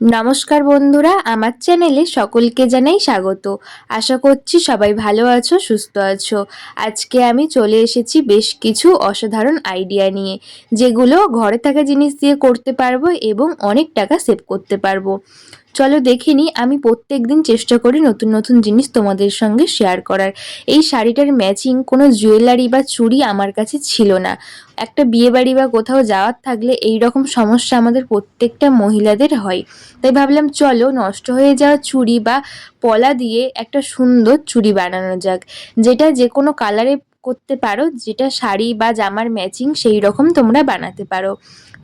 নমস্কার বন্ধুরা, আমার চ্যানেলে সকলকে জানাই স্বাগত। আশা করছি সবাই ভালো আছো, সুস্থ আছো। আজকে আমি চলে এসেছি বেশ কিছু অসাধারণ আইডিয়া নিয়ে, যেগুলো ঘরে থাকা জিনিস দিয়ে করতে পারব এবং অনেক টাকা সেভ করতে পারব। চলো দেখে নিই আমি প্রত্যেক দিন চেষ্টা করি নতুন নতুন জিনিস তোমাদের সঙ্গে শেয়ার করার। এই শাড়িটার ম্যাচিং কোনো জুয়েলারি বা চুড়ি আমার কাছে ছিল না। একটা বিয়ে বাড়ি বা কোথাও যাওয়ার থাকলে এই রকম সমস্যা আমাদের প্রত্যেকটা মহিলাদের হয়। তাই ভাবলাম, চলো নষ্ট হয়ে যাওয়া চুড়ি বা পলা দিয়ে একটা সুন্দর চুড়ি বানানো যাক, যেটা যে কোনো কালারে করতে পারো, যেটা শাড়ি বা জামার ম্যাচিং সেই রকম তোমরা বানাতে পারো।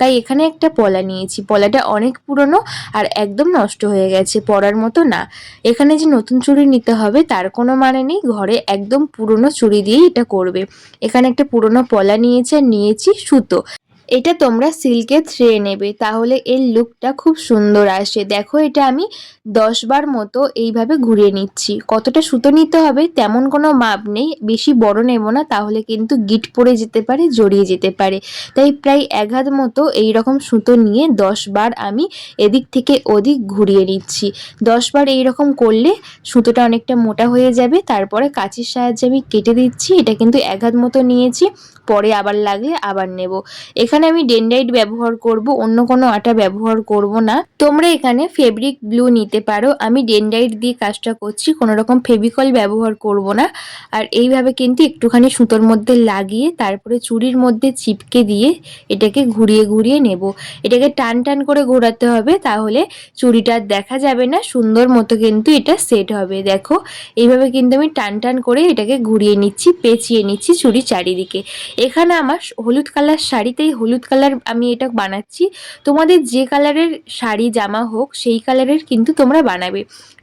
তাই এখানে একটা পলা নিয়েছি। পলাটা অনেক পুরনো আর একদম নষ্ট হয়ে গেছে, পরার মতো না। এখানে যে নতুন চুড়ি নিতে হবে, তার কোনো মানে নেই। ঘরে একদম পুরনো চুড়ি দিয়েই এটা করবে। এখানে একটা পুরনো পলা নিয়েছে আর নিয়েছি সুতো। এটা তোমরা সিল্কে থ্রে নেবে, তাহলে এর লুকটা খুব সুন্দর আসে। দেখো, এটা আমি দশ বার মতো এইভাবে ঘুরিয়ে নিচ্ছি। কতটা সুতো নিতে হবে তেমন কোনো মাপ নেই, বেশি বড় নেব না, তাহলে কিন্তু গিট পড়ে যেতে পারে, জড়িয়ে যেতে পারে। তাই প্রায় এক হাত মতো এই রকম সুতো নিয়ে দশ বার আমি এদিক থেকে ওদিক ঘুরিয়ে নিচ্ছি। দশ বার এইরকম করলে সুতোটা অনেকটা মোটা হয়ে যাবে, তারপরে কাঁচির সাহায্যে আমি কেটে দিচ্ছি, এটা কিন্তু এক হাত মতো নিয়েছি, পরে আবার লাগলে আবার নেব। এখানে আমি ডেন্ডাইট ব্যবহার করব, অন্য কোনো আটা ব্যবহার করব না। তোমরা এখানে ফেব্রিক ব্লু নিতে পারো। আমি ডেন্ডাইট দিয়ে কাজটা করছি, কোনো রকম ফেবিকল ব্যবহার করব না। আর এইভাবে কিন্তু একটুখানি সুতোর মধ্যে লাগিয়ে, তারপরে চুড়ির মধ্যে চিপকে দিয়ে এটাকে ঘুরিয়ে ঘুরিয়ে নেব। এটাকে টান টান করে ঘোরাতে হবে, তাহলে চুড়িটা দেখা যাবে না। সুন্দর মতো কিন্তু এটা সেট হবে। দেখো, এইভাবে কিন্তু আমি টান টান করে এটাকে ঘুরিয়ে নিচ্ছি, পেঁচিয়ে নিচ্ছি চুড়ি চারিদিকে। এখানে আমার হলুদ কালার শাড়িতেই হলুদ কালার আমি এটা বানাচ্ছি। তোমাদের যে কালারের শাড়ি, জামা হোক, সেই কালারের কিন্তু তোমরা বানাবে।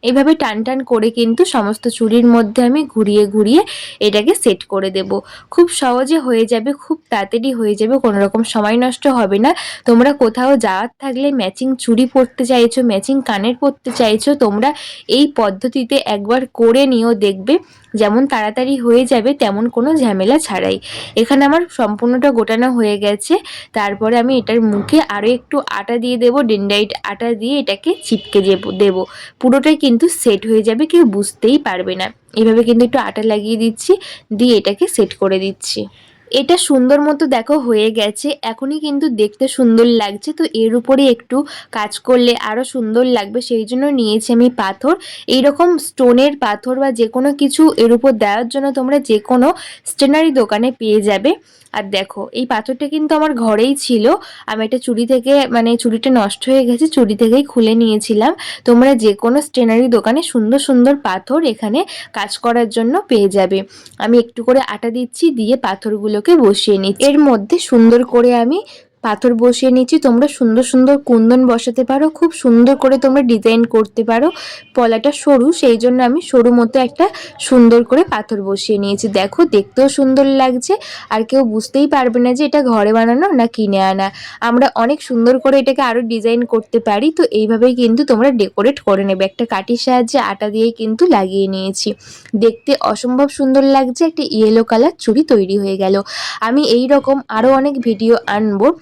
এইভাবে টান টান করে কিন্তু সমস্ত চুরির মধ্যে আমি ঘুরিয়ে ঘুরিয়ে এটাকে সেট করে দেব। খুব সহজে হয়ে যাবে, খুব তাড়াতাড়ি হয়ে যাবে কোনো রকম সময় নষ্ট হবে না। তোমরা কোথাও যাওয়ার থাকলে ম্যাচিং চুড়ি পরতে চাইছো, ম্যাচিং কানের পরতে চাইছো, তোমরা এই পদ্ধতিতে একবার করে নিও, দেখবে যেমন তাড়াতাড়ি হয়ে যাবে, তেমন কোনো ঝামেলা ছাড়াই। এখানে আমার সম্পূর্ণটা গোটানো হয়ে গেছে। তারপরে আমি এটার মুখে আরও একটু আটা দিয়ে দেবো ডেন্ডাইট আটা দিয়ে এটাকে চিপকে দেব। পুরোটাই কিন্তু সেট হয়ে যাবে, কেউ বুঝতেই পারবে না। এভাবে কিন্তু একটু আটা লাগিয়ে দিচ্ছি, দিয়ে এটাকে সেট করে দিচ্ছি। এটা সুন্দর মতো দেখো হয়ে গেছে। এখনই কিন্তু দেখতে সুন্দর লাগছে। তো এর উপরে একটু কাজ করলে আরও সুন্দর লাগবে। সেই জন্য নিয়েছি আমি পাথর। এইরকম স্টোনের পাথর বা যে কোনো কিছু এর উপর দেওয়ার জন্য তোমরা যে কোনো স্টেনারি দোকানে পেয়ে যাবে। আর দেখো, এই পাথরটা কিন্তু আমার ঘরেই ছিল। আমি এটা চুড়ি থেকে মানে চুড়িটা নষ্ট হয়ে গেছে, চুড়ি থেকেই খুলে নিয়েছিলাম। তোমরা যে কোনো স্টেনারি দোকানে সুন্দর সুন্দর পাথর এখানে কাজ করার জন্য পেয়ে যাবে। আমি একটু করে আটা দিচ্ছি, দিয়ে পাথরগুলোকে বসিয়ে নিই এর মধ্যে সুন্দর করে আমি পাথর বসিয়ে নিচ্ছি। তোমরা সুন্দর সুন্দর কুন্দন বসাতে পারো, খুব সুন্দর করে তোমরা ডিজাইন করতে পারো। পলাটা সরু, সেই জন্য আমি সরু মতো একটা সুন্দর করে পাথর বসিয়ে নিয়েছি। দেখো, দেখতেও সুন্দর লাগছে। আর কেউ বুঝতেই পারবে না যে এটা ঘরে বানানো না কিনে আনা। আমরা অনেক সুন্দর করে এটাকে আরও ডিজাইন করতে পারি। তো এইভাবেই কিন্তু তোমরা ডেকোরেট করে নেবে। একটা কাঠির সাহায্যে আটা দিয়েই কিন্তু লাগিয়ে নিয়েছি। দেখতে অসম্ভব সুন্দর লাগছে। একটা ইয়েলো কালার চুড়ি তৈরি হয়ে গেল। আমি এই রকম আরও অনেক ভিডিও আনব।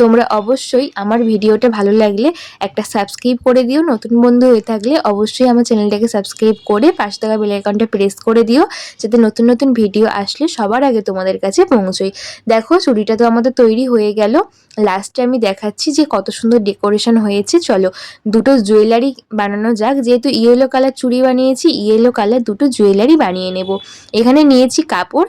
তোমরা অবশ্যই আমার ভিডিওটা ভালো লাগলে একটা সাবস্ক্রাইব করে দিও। নতুন বন্ধু হয়ে থাকলে অবশ্যই আমার চ্যানেলটাকে সাবস্ক্রাইব করে পাশ থাকা বেল আইকনটা প্রেস করে দিও, যাতে নতুন নতুন ভিডিও আসলে সবার আগে তোমাদের কাছে পৌঁছই দেখো, চুড়িটা তো আমাদের তৈরি হয়ে গেল। লাস্টে আমি দেখাচ্ছি যে কত সুন্দর ডেকোরেশন হয়েছে। চলো, দুটো জুয়েলারি বানানো যাক। যেহেতু ইয়েলো কালার চুড়ি বানিয়েছি ইয়েলো কালার দুটো জুয়েলারি বানিয়ে নেব। এখানে নিয়েছি কাপড়।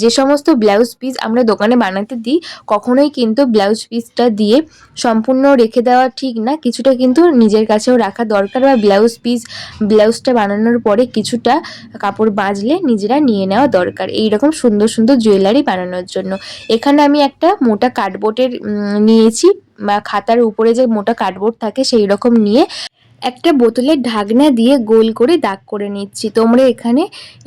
যে সমস্ত ব্লাউজ পিস আমরা দোকানে বানাতে দিই, কখনোই কিন্তু ব্লাউজ পিসটা দিয়ে সম্পূর্ণ রেখে দেওয়া ঠিক না, কিছুটা কিন্তু নিজের কাছেও রাখা দরকার বা ব্লাউজ পিস ব্লাউজটা বানানোর পরে কিছুটা কাপড় বাঁচলে নিজেরা নিয়ে নেওয়া দরকার। এই রকম সুন্দর সুন্দর জুয়েলারি বানানোর জন্য। এখানে আমি একটা মোটা কার্ডবোর্ডের নিয়েছি বা খাতার উপরে যে মোটা কার্ডবোর্ড থাকে সেই রকম নিয়ে একটা বোতলের ঢাকনা দিয়ে গোল করে দাগ করে নিচ্ছি। তোমরা এখানে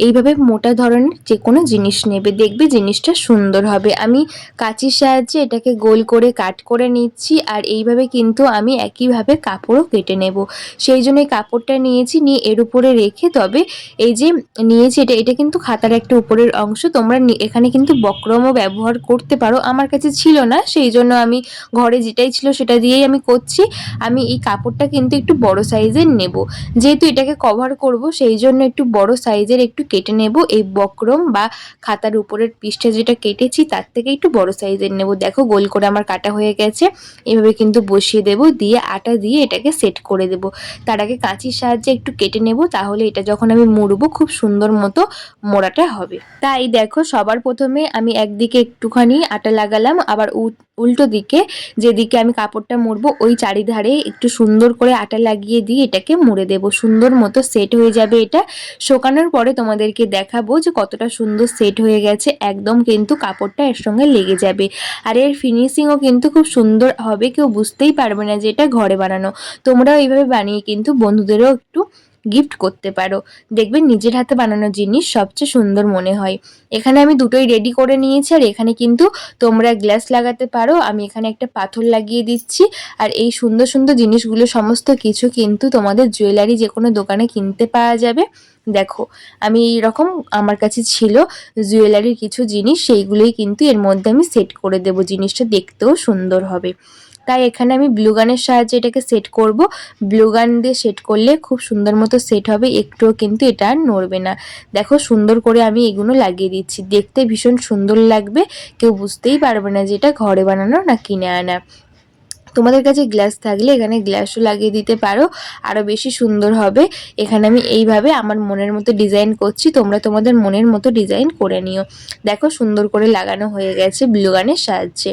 এইভাবে মোটা ধরনের যে কোনো জিনিস নেবে। দেখবে জিনিসটা সুন্দর হবে। আমি কাঁচির সাহায্যে এটাকে গোল করে কাট করে নিচ্ছি আর এইভাবে কিন্তু আমি একইভাবে কাপড়ও কেটে নেব। সেই জন্য কাপড়টা নিয়েছি, নিয়ে এর উপরে রেখে তবে এই যে নিয়েছি এটা এটা কিন্তু খাতার একটা উপরের অংশ। তোমরা এখানে কিন্তু বক্রমও ব্যবহার করতে পারো। আমার কাছে ছিল না, সেই জন্য আমি ঘরে যেটাই ছিল সেটা দিয়েই আমি করছি। আমি এই কাপড়টা কিন্তু একটু বড় সাইজের নেব। যেহেতু এটাকে কভার করব, সেই জন্য একটু বড় সাইজের একটু কেটে নেব। এই বক্রম বা খাতার উপরের পিসটা যেটা কেটেছি, তার থেকে একটু বড় সাইজের নেব। দেখো, গোল করে আমার কাটা হয়ে গেছে। এভাবে কিন্তু বসিয়ে দেব, দিয়ে আটা দিয়ে এটাকে সেট করে দেব। তার আগে কাঁচির সাহায্যে একটু কেটে নেব, তাহলে এটা যখন আমি মুড়বো, খুব সুন্দর মতো মোড়াটা হবে। তাই দেখো, সবার প্রথমে আমি একদিকে একটুখানি আটা লাগালাম, আবার উল্টো দিকে, যেদিকে আমি কাপড়টা মুড়বো, ওই চারিধারে একটু সুন্দর করে আটা লাগিয়ে দিয়ে এটাকে মুড়ে দেব। সুন্দর মতো সেট হয়ে যাবে এটা। শোকানোর পরে তোমাদেরকে দেখাবো যে কতটা সুন্দর সেট হয়ে গেছে। একদম কিন্তু কাপড়টা এর সঙ্গে লেগে যাবে। আর এর ফিনিশিংও কিন্তু খুব সুন্দর হবে। কেউ বুঝতেই পারবে না যে এটা ঘরে বানানো। তোমরাও এইভাবে বানিয়ে কিন্তু বন্ধুদেরও একটু গিফট করতে পারো। দেখবে নিজের হাতে বানানো জিনিস সবচেয়ে সুন্দর মনে হয়। এখানে আমি দুটোই রেডি করে নিয়েছি আর এখানে কিন্তু তোমরা গ্লাস লাগাতে পারো। আমি এখানে একটা পাথর লাগিয়ে দিচ্ছি আর এই সুন্দর সুন্দর জিনিসগুলো সমস্ত কিছু কিন্তু তোমাদের জুয়েলারি যে কোনো দোকানে কিনতে পাওয়া যাবে। দেখো, আমি এইরকম আমার কাছে ছিল জুয়েলারির কিছু জিনিস, সেইগুলোই কিন্তু এর মধ্যে আমি সেট করে দেব। জিনিসটা দেখতেও সুন্দর হবে। তাই এখানে আমি ব্লুগানের সাহায্যে এটাকে সেট করব। ব্লুগান দিয়ে সেট করলে খুব সুন্দর মতো সেট হবে, একটুও কিন্তু এটা আর নড়বে না। দেখো সুন্দর করে আমি এগুলো লাগিয়ে দিচ্ছি। দেখতে ভীষণ সুন্দর লাগবে, কেউ বুঝতেই পারবে না যে এটা ঘরে বানানো না কিনে আনা। তোমাদের কাছে গ্লাস থাকলে এখানে গ্লাসও লাগিয়ে দিতে পারো। আরও বেশি সুন্দর হবে। এখানে আমি এইভাবে আমার মনের মতো ডিজাইন করছি। তোমরা তোমাদের মনের মতো ডিজাইন করে নিও। দেখো সুন্দর করে লাগানো হয়ে গেছে ব্লু গানের সাহায্যে।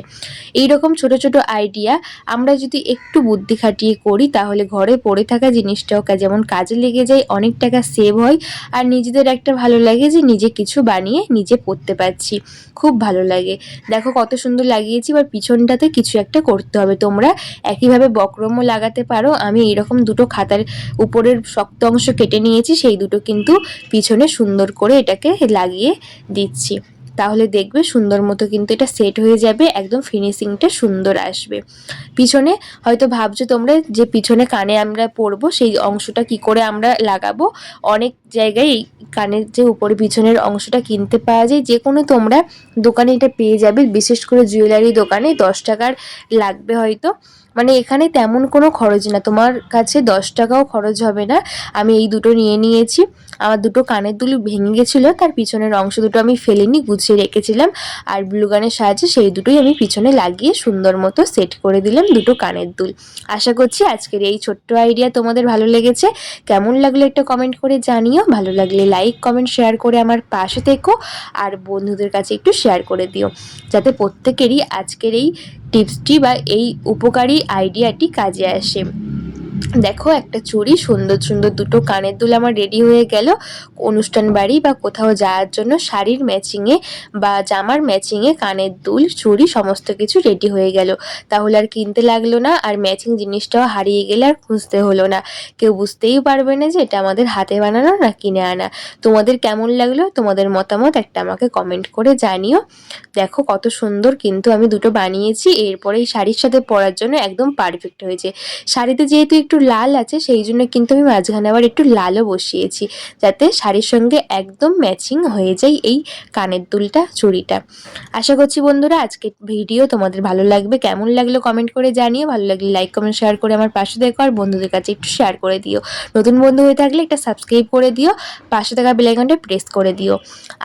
এইরকম ছোট ছোট আইডিয়া আমরা যদি একটু বুদ্ধি খাটিয়ে করি, তাহলে ঘরে পড়ে থাকা জিনিসটাও যেমন কাজে লেগে যায়, অনেক টাকা সেভ হয়। আর নিজেদের একটা ভালো লাগে যে নিজে কিছু বানিয়ে নিজে পড়তে পারছি। খুব ভালো লাগে। দেখো কত সুন্দর লাগিয়েছি, এবার পিছনটাতে কিছু একটা করতে হবে। তোমরা একইভাবে বক্রমও লাগাতে পারো। আমি এরকম দুটো খাতার উপরের শক্ত অংশ কেটে নিয়েছি, সেই দুটো কিন্তু পিছনে সুন্দর করে এটাকে লাগিয়ে দিচ্ছি। তাহলে দেখবে সুন্দর মতো কিন্তু এটা সেট হয়ে যাবে, একদম ফিনিশিংটা সুন্দর আসবে। পিছনে হয়তো ভাবছ তোমরা যে পিছনে কানে আমরা পরবো সেই অংশটা কি করে আমরা লাগাবো? অনেক জায়গায় এই কানের যে উপরে পিছনের অংশটা কিনতে পাওয়া যায়, যে কোনো তোমরা দোকানে এটা পেয়ে যাবে। বিশেষ করে জুয়েলারি দোকানে দশ টাকার লাগবে হয়তো। মানে এখানে তেমন কোনো খরচ না। তোমার কাছে দশ টাকাও খরচ হবে না। আমি এই দুটো নিয়ে নিয়েছি। আমার দুটো কানের দুল ভেঙে গেছিল, তার পিছনের অংশ দুটো আমি ফেলিনি, গুছিয়ে রেখেছিলাম। আর ব্লু গানের সাহায্যে সেই দুটোই আমি পিছনে লাগিয়ে সুন্দর মতো সেট করে দিলাম দুটো কানের দুল। আশা করছি আজকের এই ছোট্ট আইডিয়া তোমাদের ভালো লেগেছে। কেমন লাগল একটা কমেন্ট করে জানিও। ভালো লাগলে লাইক কমেন্ট শেয়ার করে আমার পাশে থেকো। আর বন্ধুদের কাছে একটু শেয়ার করে দিও। যাতে প্রত্যেকেরই আজকের এই টিপসটি বা এই উপকারী আইডিয়াটি কাজে আসে। দেখো একটা চুড়ি, সুন্দর সুন্দর দুটো কানের দুল আমার রেডি হয়ে গেল। অনুষ্ঠান বাড়ি বা কোথাও যাওয়ার জন্য শাড়ির ম্যাচিংয়ে বা জামার ম্যাচিংয়ে কানের দুল, চুড়ি সমস্ত কিছু রেডি হয়ে গেল। তাহলে আর কিনতে লাগল না, আর ম্যাচিং জিনিসটাও হারিয়ে গেলে আর খুঁজতে হলো না। কেউ বুঝতেই পারবে না যে এটা আমাদের হাতে বানানো না কিনে আনা। তোমাদের কেমন লাগল? তোমাদের মতামত একটা আমাকে কমেন্ট করে জানিও। দেখো কত সুন্দর কিন্তু আমি দুটো বানিয়েছি, এরপরে এই শাড়ির সাথে পরার জন্য একদম পারফেক্ট হয়েছে। শাড়িতে যেহেতু একটু লাল আছে, সেই জন্য কিন্তু আমি মাঝখানে আবার একটু লালও বসিয়েছি, যাতে শাড়ির সঙ্গে একদম ম্যাচিং হয়ে যায় এই কানের দুলটা, চুড়িটা। আশা করছি বন্ধুরা আজকের ভিডিও তোমাদের ভালো লাগবে। কেমন লাগল কমেন্ট করে জানিও। ভালো লাগলে লাইক কমেন্ট শেয়ার করে আমার পাশে দেখো। আর বন্ধুদের কাছে একটু শেয়ার করে দিও। নতুন বন্ধু হয়ে থাকলে একটা সাবস্ক্রাইব করে দিও। পাশে থাকা বেলাইকনটা প্রেস করে দিও।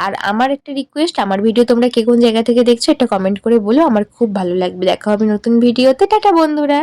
আর আমার একটা রিকোয়েস্ট আমার ভিডিও তোমরা কে কোন জায়গা থেকে দেখছ, একটা কমেন্ট করে বলো। আমার খুব ভালো লাগবে। দেখা হবে নতুন ভিডিওতে টাটা বন্ধুরা।